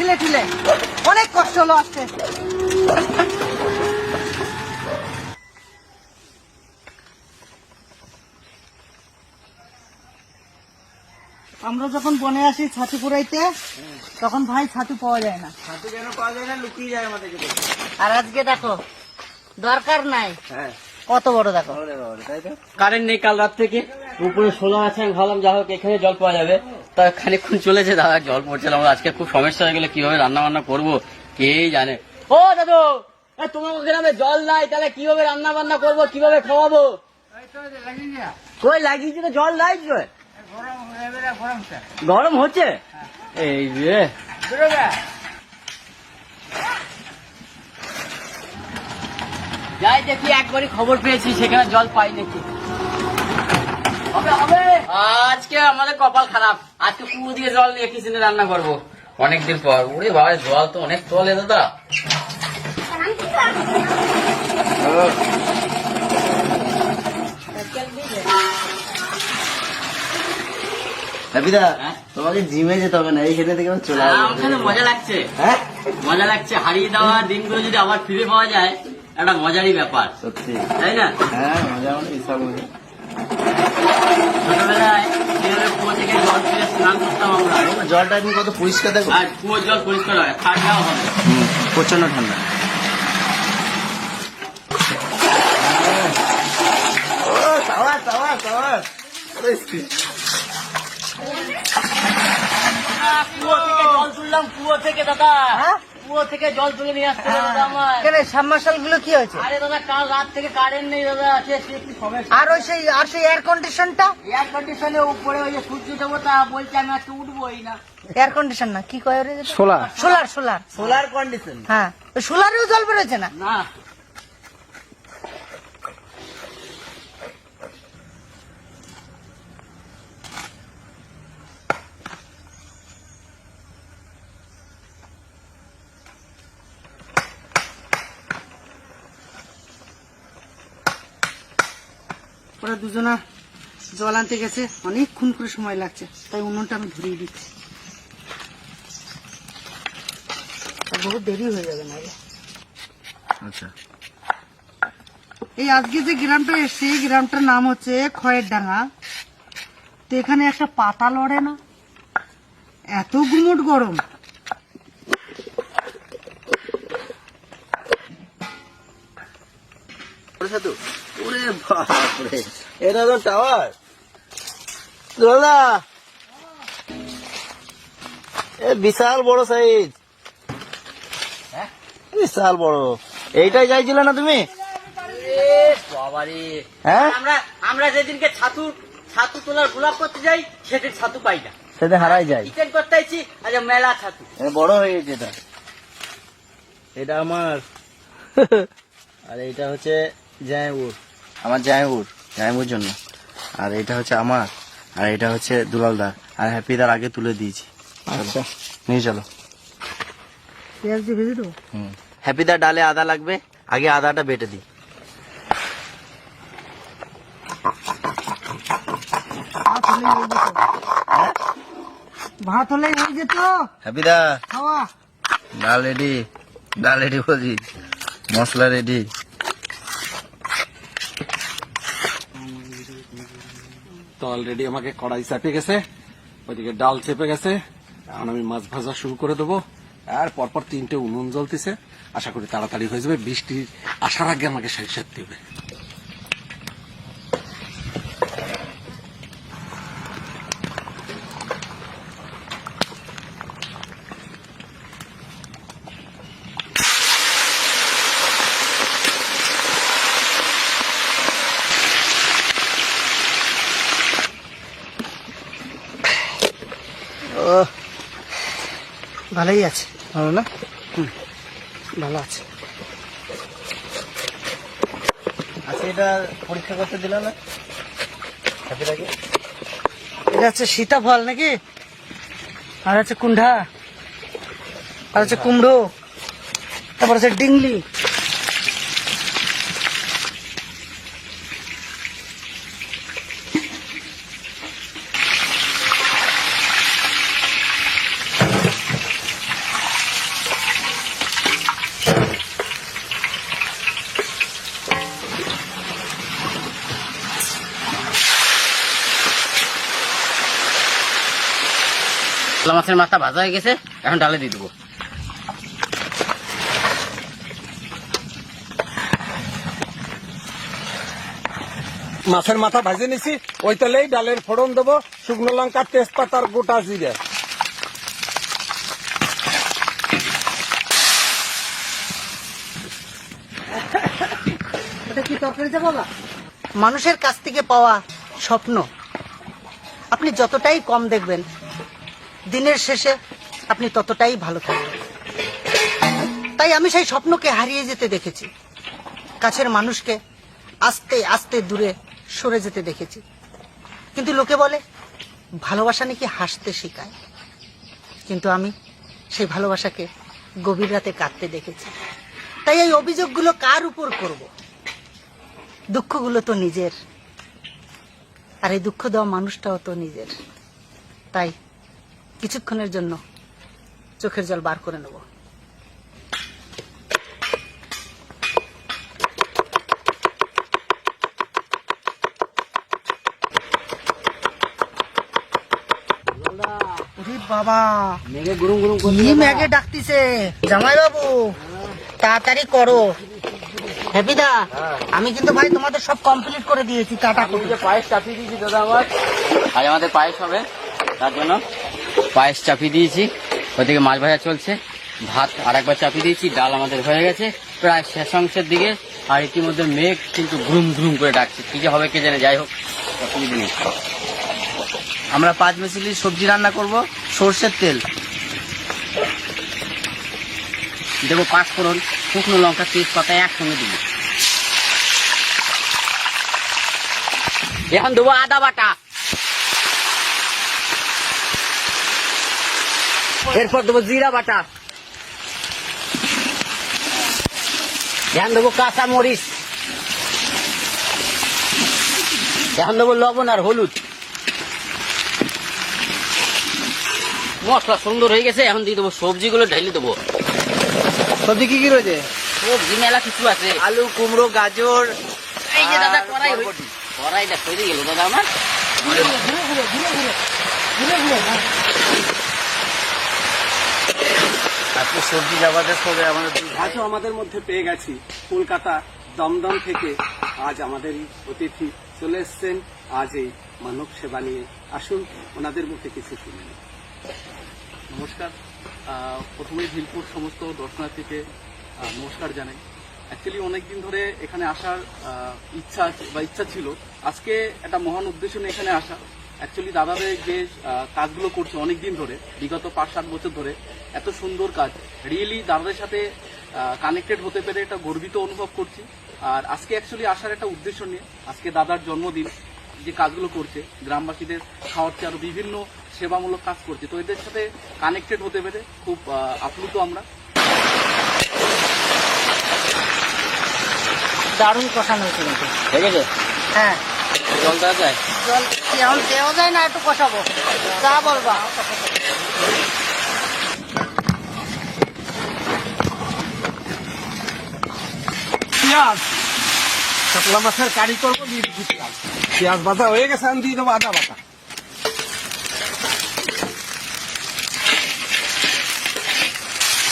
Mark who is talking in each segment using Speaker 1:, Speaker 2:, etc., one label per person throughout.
Speaker 1: ঠেলে ঠেলে অনেক কষ্ট হলো আসতে আমরা যখন বনে আসি ছাতু কুড়াইতে তখন ভাই ছাতু পাওয়া যায় না।
Speaker 2: ছাতু কেন পাওয়া যায় না? লুকিয়ে যায় আমাদেরকে দেখে।
Speaker 1: আর আজকে দেখো দরকার নাই।
Speaker 2: হ্যাঁ।
Speaker 1: কত বড় দেখো।
Speaker 3: কারেন্ট নেই কাল রাত থেকে। উপরে সোলা আছে আমি ভাবলাম যা হোক এখানে জল পাওয়া যাবে। তা খানিক্ষণ চলেছে, দাদা, জল পড়ছিল আমার আজকে খুব সমস্যা হয়ে গেলে, কীভাবে রান্না বান্না করব কে জানে। ও, দাদু তোমার গ্রামে জল নাই, তাহলে কীভাবে রান্না বান্না করব, কীভাবে খাওয়াবো? লাগিয়েছি তো জল নাই গরম হচ্ছে? এই যে। যাই দেখি, একবারই খবর পেয়েছি, সেখানে জল পাই নাকি। হবে হবে। আজকে আমাদের কপাল খারাপ। আজকে কুয়ো দিয়ে জল নিয়ে কিচেনে রান্না করব। অনেকদিন পর। ওরে বাবা জল তো অনেক তলে দাদা। হ্যাঁ?
Speaker 2: তোমাকে জিমে যেতে হবে না এইখানে থেকে চলে
Speaker 3: আমার মজা লাগছে।
Speaker 2: হ্যাঁ?
Speaker 3: মজা লাগছে। হারিয়ে দেওয়া দিনগুলো যদি আবার ফিরে পাওয়া যায় একটা মজারই ব্যাপার।
Speaker 2: সত্যি।
Speaker 3: তাই না?
Speaker 2: হ্যাঁ মজা মানে বিশাল মজা।
Speaker 3: ছোটবেলায় যেভাবে কুয়ো থেকে জল ফিরে স্নান করতাম আমরা?
Speaker 2: জলটা এখন কত পরিষ্কার দেখো।
Speaker 3: আর কুয়োর জল পরিষ্কার হয় ঠান্ডাও হবে।
Speaker 2: হুম, প্রচণ্ড ঠান্ডা। ও তাওয়া তাওয়া তাওয়া ওরে,
Speaker 3: কুয়ো থেকে জল তুললাম কুয়ো থেকে দাদা।
Speaker 1: হ্যাঁ?
Speaker 3: কুয়ো থেকে জল তুলে নিয়ে আসতে হবে দাদা আমার।
Speaker 1: কেন সাবমার্শালগুলো কি হয়েছে?
Speaker 3: আরে দাদা কাল রাত থেকে কারেন্ট নেই দাদা আছে সে কি সমস্যা।
Speaker 1: আর ওই সেই আর সেই এয়ার কন্ডিশনটা
Speaker 3: এয়ার কন্ডিশনের উপরে ওই যে সূর্য দেবতা বলছে আমি আজকে উঠবোই না।
Speaker 1: এয়ার কন্ডিশন না কি কয় রে
Speaker 2: solar
Speaker 1: solar solar
Speaker 2: solar condition
Speaker 1: হ্যাঁ ওই সোলারেও জল বেরোচ্ছে না?
Speaker 3: না।
Speaker 1: ওরা দুজনা জল আনতে গেছে। অনেকক্ষণ করে সময় লাগছে। তাই উনুনটা আমি ধরিয়ে দিচ্ছি। আর বহুত দেরি হয়ে যাবে না
Speaker 2: আচ্ছা।
Speaker 1: এই আজকে যে গ্রামটা এসছে এই গ্রামটার নাম হচ্ছে খয়ের ডাঙ্গা তো এখানে একটা পাতা লড়ে না? এত গুমট গরম।
Speaker 2: সাধু বাপরে এটা তো টাওয়ার। দাদা এ বিশাল বড় সাইজ
Speaker 3: হ্যাঁ?
Speaker 2: বিশাল বড়। এইটাই চাইছিল না তুমি? হ্যাঁ?
Speaker 3: আমরা আমরা যেদিনকে ছাতু ছাতু তোলার গোলাপ করতে যাই সেদিন ছাতু পাই না।
Speaker 2: সেটা হারাই যায়।
Speaker 3: করতে আইছি আচ্ছা মেলা ছাতু।
Speaker 2: বড় হয়ে গেছে এটা। এটা আমার। আর এটা হচ্ছে জায়পুর আমার জায়পুর জায়পুর জন্য। আর এটা হচ্ছে আমার আর এটা হচ্ছে দুলালদার। আর হ্যাপি দার আগে তুলে দিয়েছি। আচ্ছা। নিয়ে চলো।
Speaker 1: পেঁয়াজ দিয়ে ভেজে দেবো?
Speaker 2: হুম। হ্যাপিদার ডালে আদা লাগবে আগে আদাটা বেটে দিই।
Speaker 1: ভাত হলে হয়ে যেত। হয়ে?
Speaker 2: হ্যাপিদা
Speaker 1: খাওয়া।
Speaker 2: ডাল রেডি ডাল রেডি বলছি। মশলা রেডি।
Speaker 4: অলরেডি আমাকে কড়াই চাপে গেছে, ওইদিকে ডাল চেপে গেছে, এখন আমি মাছ ভাজা শুরু করে দেবো। আর পরপর তিনটে উনুন জ্বলতেছে, আশা করি তাড়াতাড়ি হয়ে যাবে, বৃষ্টি আসার আগে আমাকে শেষ সারতে হবে
Speaker 2: ও
Speaker 1: ভালোই আছে।
Speaker 2: ভালো না?
Speaker 1: ভালো আছে।
Speaker 2: আচ্ছা এটা পরীক্ষা করতে দিল না?
Speaker 1: এটা হচ্ছে সীতাফল নাকি? আর হচ্ছে কুণ্ঠা আর হচ্ছে কুমড়ো। তারপর হচ্ছে ডিংলি।
Speaker 3: মাছের মাথা ভাজা হয়ে গেছে এখন ডালে দিয়ে দেবো।
Speaker 4: মাছের মাথা ভাজে নিছি ওই তেলেই ডালের ফোড়ন দেবো শুকনো লঙ্কা তেজপাতা আর গোটা জিরে।
Speaker 1: মানুষের কাছ থেকে পাওয়া স্বপ্ন। আপনি যতটাই কম দেখবেন দিনের শেষে আপনি ততটাই ভালো থাকবেন। তাই আমি সেই স্বপ্নকে হারিয়ে যেতে দেখেছি। কাছের মানুষকে আস্তে আস্তে দূরে সরে যেতে দেখেছি। কিন্তু লোকে বলে, ভালোবাসা নাকি হাসতে শেখায়। কিন্তু আমি সেই ভালোবাসাকে গভীর রাতে কাঁদতে দেখেছি। তাই এই অভিযোগগুলো কার উপর করব? দুঃখগুলো তো নিজের। আর এই দুঃখ দেওয়া মানুষটাও তো নিজের। তাই কিছুক্ষণের জন্য চোখের জল বার করে নেব। ওরে বাবা।
Speaker 3: মেঘে গুরুম গুরুম
Speaker 1: কি ম্যাগে ডাকতিছে? জামাই বাবু তাড়াতাড়ি করো। হ্যাপিদা আমি কিন্তু ভাই তোমাদের সব কমপ্লিট করে দিয়েছি টাটা
Speaker 3: পায়েস চাপিয়ে দিয়েছি দাদা আমার। আজ আমাদের পায়েস হবে তার জন্য। পায়েস চাপিয়ে দিয়েছি। ওদিকে মাছ ভাজা চলছে। ভাত আর একবার চাপিয়ে দিয়েছি। ডাল আমাদের হয়ে গেছে। প্রায় শেষ অংশের দিকে। আর ইতিমধ্যে মেঘ কিন্তু ঘুম ঘুম করে ডাকছে। কি যে হবে কে জানে? যাই হোক
Speaker 2: আমরা পাঁচ মিশিলি সবজি রান্না করব। সর্ষের তেল।
Speaker 3: দেবো পাঁচ ফোড়ন, শুকনো লঙ্কা, তেজপাতা একসঙ্গে দিব। এখন দেবো আদা বাটা। এরপর দেবো জিরা বাটা এখন দেবো কাঁচা মরিচ এখন দেবো লবণ আর হলুদ মশলা সুন্দর হয়ে গেছে এখন দিয়ে দেবো সবজিগুলো ঢেলে দেবো
Speaker 2: সবজি কি কি রয়েছে
Speaker 3: সবজি মেলা কিছু আছে
Speaker 2: আলু কুমড়ো গাজর
Speaker 3: এই যে দাদা কড়াই কড়াইটা গেল দাদা আমার
Speaker 2: সবজি যাবাদের আমাদের
Speaker 4: আজও আমাদের মধ্যে পেয়ে গেছি। কলকাতা দমদম থেকে আজ আমাদের অতিথি চলে এসছেন। আজ এই মানব সেবা নিয়ে আসুন ওনাদের মুখে কিছু শুনুন।
Speaker 5: নমস্কার। আহ, প্রথমেই ভিলপুর সমস্ত দর্শনার্থীকে নমস্কার জানাই। অ্যাকচুয়ালি অনেকদিন ধরে এখানে আসার ইচ্ছা বা ইচ্ছা ছিল। আজকে একটা মহান উদ্দেশ্য নিয়ে এখানে আসা। অ্যাকচুয়ালি দাদাদের যে কাজগুলো করছে অনেকদিন ধরে বিগত পাঁচ সাত বছর ধরে এত সুন্দর কাজ। রিয়েলি দাদাদের সাথে কানেক্টেড হতে পেরে একটা গর্বিত অনুভব করছি। আর আজকে অ্যাকচুয়ালি আসার একটা উদ্দেশ্য নিয়ে আজকে দাদার জন্মদিন যে কাজগুলো করছে গ্রামবাসীদের খাওয়াচ্ছে আরও বিভিন্ন সেবামূলক কাজ করছে। তো এদের সাথে কানেক্টেড হতে পেরে খুব আপ্লুত আমরা।
Speaker 1: দারুণ কষানো হয়েছে
Speaker 3: ঠিক আছে?
Speaker 1: হ্যাঁ।
Speaker 3: জল দেওয়া যায়?
Speaker 1: জল এখন দেওয়া যায় না একটু কষাবো। যা বলবা।
Speaker 4: পেঁয়াজ। কাতলা মাছের কারি করব দিয়ে দিচ্ছি পেঁয়াজ। পেঁয়াজ বাটা হয়ে গেছে আমি দিয়ে দেবো আদা বাটা।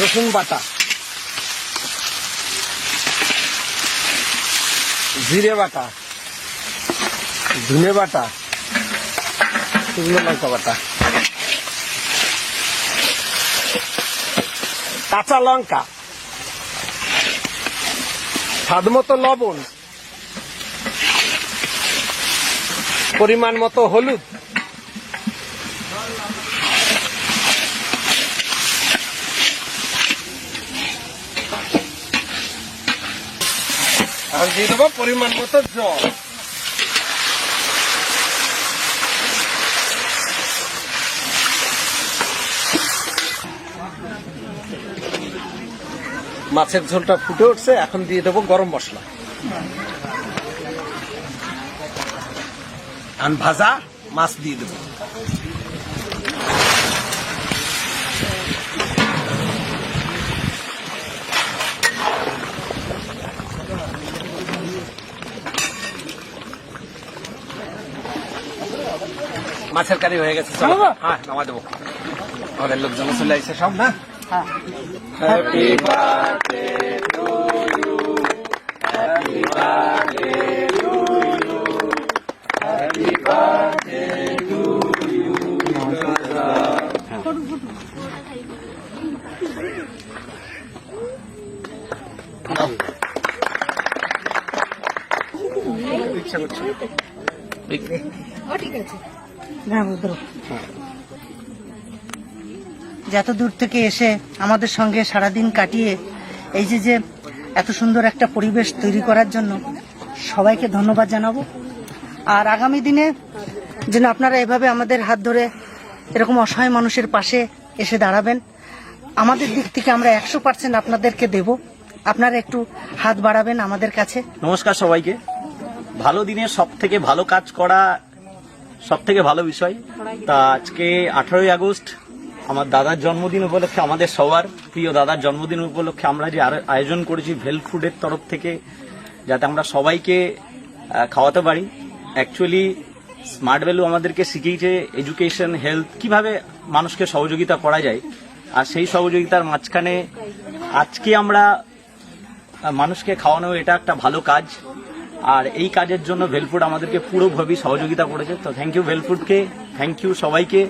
Speaker 4: রসুন বাটা। জিরে বাটা। ধনে বাটা লঙ্কা বাটা, কাঁচা লঙ্কা, স্বাদ মতো লবণ, পরিমাণ মতো হলুদ, আর দিয়ে দেবো পরিমাণ মতো জল। মাছের ঝোলটা ফুটে উঠছে এখন দিয়ে দেবো গরম মশলা। ভাজা মাছ দিয়ে দেবো। মাছের কারি হয়ে গেছে চলো। হ্যাঁ নামা দেবো। আমাদের লোকজন চলে আসছে সব না?
Speaker 1: হ্যাঁ হ্যাঁ, বুঝলো। যে এত দূর থেকে এসে আমাদের সঙ্গে সারাদিন কাটিয়ে, এই যে যে এত সুন্দর একটা পরিবেশ তৈরি করার জন্য সবাইকে ধন্যবাদ জানাব। আর আগামী দিনে যেন আপনারা এভাবে আমাদের হাত ধরে এরকম অসহায় মানুষের পাশে এসে দাঁড়াবেন, আমাদের দিক থেকে আমরা একশো পার্সেন্ট আপনাদেরকে দেব। আপনারা একটু হাত বাড়াবেন আমাদের কাছে।
Speaker 6: নমস্কার সবাইকে। ভালো দিনে সব থেকে ভালো কাজ করা সব থেকে ভালো বিষয়। তা আজকে আঠারোই আগস্ট আমার দাদার জন্মদিন উপলক্ষে আমাদের সবার প্রিয় দাদার জন্মদিন উপলক্ষে আমরা যে আয়োজন করেছি ভেল ফুডের তরফ থেকে, যাতে আমরা সবাইকে খাওয়াতে পারি। অ্যাকচুয়ালি স্মার্ট ভ্যালু আমাদেরকে শিখিয়েছে এডুকেশন হেলথ কীভাবে মানুষকে সহযোগিতা করা যায়। আর সেই সহযোগিতার মাঝখানে আজকে আমরা মানুষকে খাওয়ানো এটা একটা ভালো কাজ। আর এই কাজের জন্য ভেলফুড আমাদেরকে পুরোভাবে সহযোগিতা করেছে। তো থ্যাংক ইউ ভেলফুডকে থ্যাংক ইউ সবাইকে।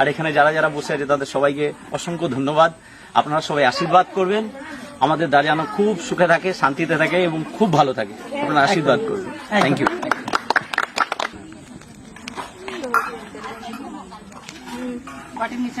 Speaker 6: আর এখানে যারা যারা বসে আছে তাদের সবাইকে অসংখ্য ধন্যবাদ। আপনারা সবাই আশীর্বাদ করবেন। আমাদের দা যেন খুব সুখে থাকে শান্তিতে থাকে এবং খুব ভালো থাকে। আপনারা আশীর্বাদ করবেন। থ্যাংক ইউ
Speaker 1: বাটির নিচে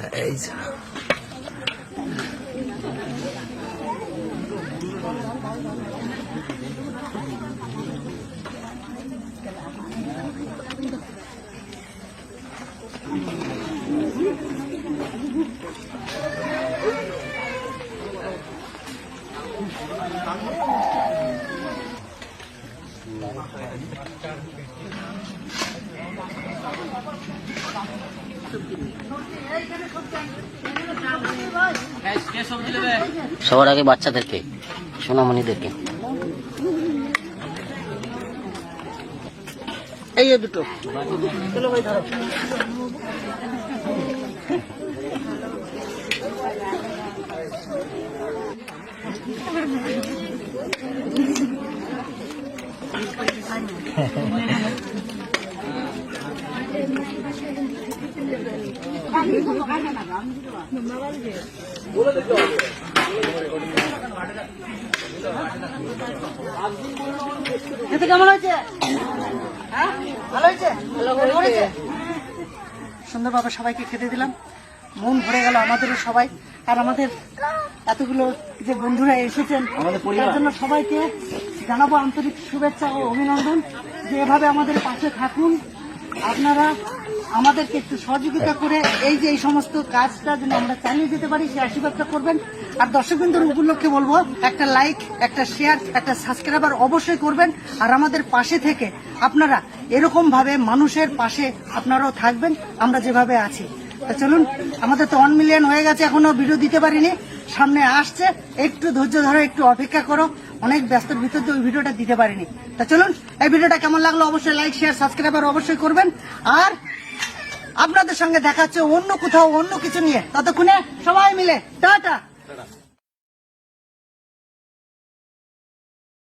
Speaker 1: দাও।
Speaker 3: সবার আগে বাচ্চাদেরকে সোনামণিদেরকে।
Speaker 1: এই দুটো। খেতে কেমন হয়েছে? হ্যাঁ? ভালো হয়েছে? ভালো হয়েছে। সুন্দরভাবে সবাইকে খেতে দিলাম। মন ভরে গেল আমাদেরও সবাই। আর আমাদের এতগুলো যে বন্ধুরা এসেছেন তার জন্য সবাইকে জানাব আন্তরিক শুভেচ্ছা ও অভিনন্দন যে এভাবে আমাদের পাশে থাকুন। আপনারা আমাদেরকে একটু সহযোগিতা করে এই যে এই সমস্ত কাজটা যেন আমরা চালিয়ে যেতে পারি, সে আশীর্বাদটা করবেন। আর দর্শকবৃন্দর উপলক্ষে বলব, একটা লাইক একটা শেয়ার একটা সাবস্ক্রাইবার অবশ্যই করবেন। আর আমাদের পাশে থেকে আপনারা এরকম ভাবে মানুষের পাশে আপনারাও থাকবেন, আমরা যেভাবে আছি। তা চলুন, আমাদের তো ওয়ান মিলিয়ন হয়ে গেছে, এখনও ভিডিও দিতে পারিনি। সামনে আসছে, একটু ধৈর্য ধরো একটু অপেক্ষা করো। অনেক ব্যস্তর ভিতর দিয়ে ওই ভিডিওটা দিতে পারিনি। তা চলুন, এই ভিডিওটা কেমন লাগল অবশ্যই লাইক শেয়ার সাবস্ক্রাইবার অবশ্যই করবেন। আর আপনাদের সঙ্গে দেখাচ্ছে অন্য কোথাও অন্য কিছু নিয়ে। ততক্ষণে সবাই মিলে টাটা।